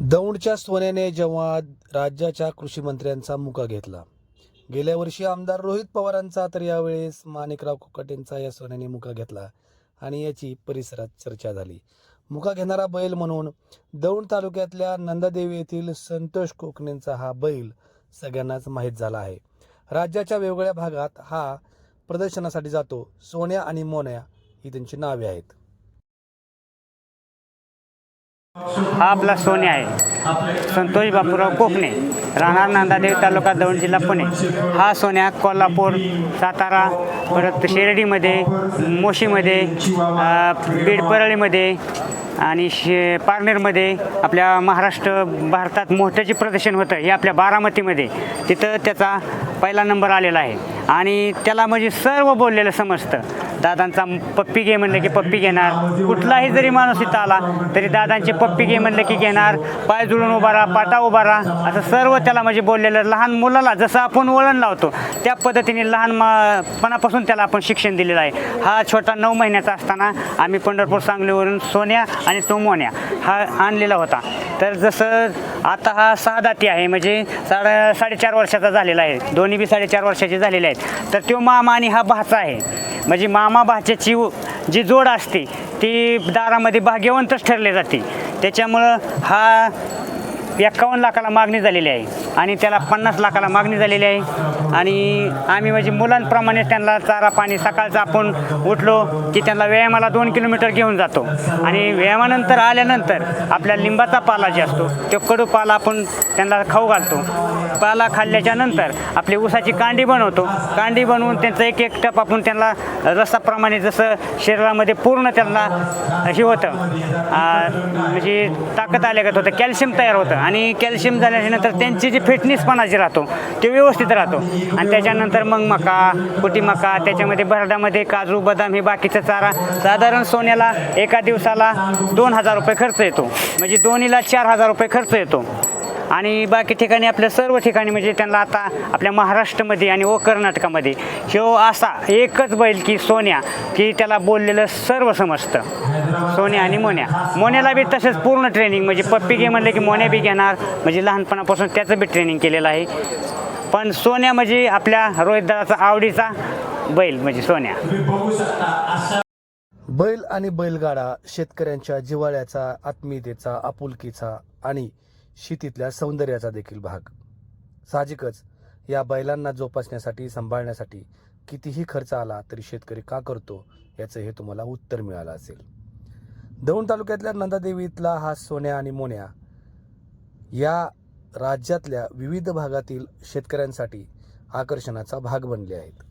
दौंडच्या सोन्याने जेव्हा राज्याच्या कृषी मंत्र्यांचा मुका घेतला. गेल्या वर्षी आमदार रोहित पवारांचा तर यावेळेस माणिकराव कुकटेंचा या सोन्याने मुका घेतला आणि याची परिसरात चर्चा झाली. मुका घेणारा बैल म्हणून दौंड तालुक्यातल्या नंदादेवी येथील संतोष कोकणेंचा हा बैल सगळ्यांनाच माहीत झाला आहे. राज्याच्या वेगवेगळ्या भागात हा प्रदर्शनासाठी जातो. सोन्या आणि मोन्या ही त्यांची नावे आहेत. हा आपला सोने आहे. संतोष बापूराव कोकणे राहणार नांदादेव तालुका दौंड जिल्हा पुणे. हा सोन्या कोल्हापूर सातारा परत शिर्डीमध्ये मोशीमध्ये बीडपरळीमध्ये बीड परळीमध्ये आणि शे पारनेरमध्ये आपल्या महाराष्ट्र भारतात मोठ्याचे प्रदर्शन होतं हे आपल्या बारामतीमध्ये. तिथं त्याचा पहिला नंबर आलेला आहे. आणि त्याला म्हणजे सर्व बोललेलं समजतं. दादांचा पप्पी घे म्हणलं की पप्पी घेणार. कुठलाही जरी माणूस इथं आला तरी दादांचे पप्पी घे म्हणलं की घेणार. पाय जुळून उभा राहा पाटा उभा राहा. असं सर्व त्याला म्हणजे बोललेलं लहान मुलाला जसं आपण वळण लावतो त्या पद्धतीने लहान पणापासून त्याला आपण शिक्षण दिलेलं आहे. हा छोटा नऊ महिन्याचा असताना आम्ही पंढरपूर सांगलीवरून सोन्या आणि तो मोन्या हा आणलेला होता. तर जसं आता हा सहा दाती आहे म्हणजे साडे साडेचार वर्षाचा झालेला आहे. दोन्ही बी साडेचार वर्षाचे झालेले आहेत. तर तो मामा आणि हा भाचा आहे. म्हणजे मामा भाच्याची जी जोड असते ती दारामध्ये भाग्यवंतच ठरले जाते. त्याच्यामुळं हा एक्कावन्न लाखाला मागणी झालेली आहे आणि त्याला पन्नास लाखाला मागणी झालेली आहे. आणि आम्ही म्हणजे मुलांप्रमाणे त्यांना चारा पाणी सकाळचं आपण उठलो की त्यांना व्यायामाला दोन किलोमीटर घेऊन जातो. आणि व्यायामानंतर आल्यानंतर आपल्या लिंबाचा पाला जे असतो तो कडू पाला आपण त्यांना खाऊ घालतो. पाला खाल्ल्याच्या नंतर आपली ऊसाची कांडी बनवतो. कांडी बनवून त्यांचं एक एक टप आपण त्यांना रसाप्रमाणे जसं शरीरामध्ये पूर्ण त्यांना हे होतं म्हणजे ताकद आल्यागत होतं कॅल्शियम तयार होतं. आणि कॅल्शियम झाल्यानंतर त्यांची जी फिटनेसपणा जे राहतो ते व्यवस्थित राहतो. आणि त्याच्यानंतर मग मका कुटी मका त्याच्यामध्ये बरडामध्ये काजू बदाम हे बाकीचा चारा. साधारण सोन्याला एका दिवसाला दोन हजार रुपये खर्च येतो. म्हणजे दोन्हीला चार हजार रुपये खर्च येतो. आणि बाकी ठिकाणी आपल्या सर्व ठिकाणी म्हणजे त्यांना आता आपल्या महाराष्ट्रामध्ये आणि व कर्नाटकामध्ये ह्यो असा एकच बैल की सोन्या की त्याला बोललेलं सर्व समजतं सोन्या आणि मोन्या. मोन्याला बी तसेच पूर्ण ट्रेनिंग म्हणजे पप्पी घे म्हणले की मोन्या बी घेणार म्हणजे लहानपणापासून त्याचं बी ट्रेनिंग केलेलं आहे. पण सोन्या म्हणजे आपल्या रोहितदाराचा आवडीचा बैल म्हणजे सोन्या. बैल आणि बैलगाडा शेतकऱ्यांच्या जिव्हाळ्याचा आत्मीयतेचा आपुलकीचा आणि शेतीतल्या सौंदर्याचा देखील भाग. साहजिकच या बैलांना जोपासण्यासाठी सांभाळण्यासाठी कितीही खर्च आला तरी शेतकरी का करतो याचं हे तुम्हाला उत्तर मिळालं असेल. दौंड तालुक्यातल्या नंदादेवीतला हा सोन्या आणि मोन्या या राज्यातल्या विविध भागातील शेतकऱ्यांसाठी आकर्षणाचा भाग बनले आहेत.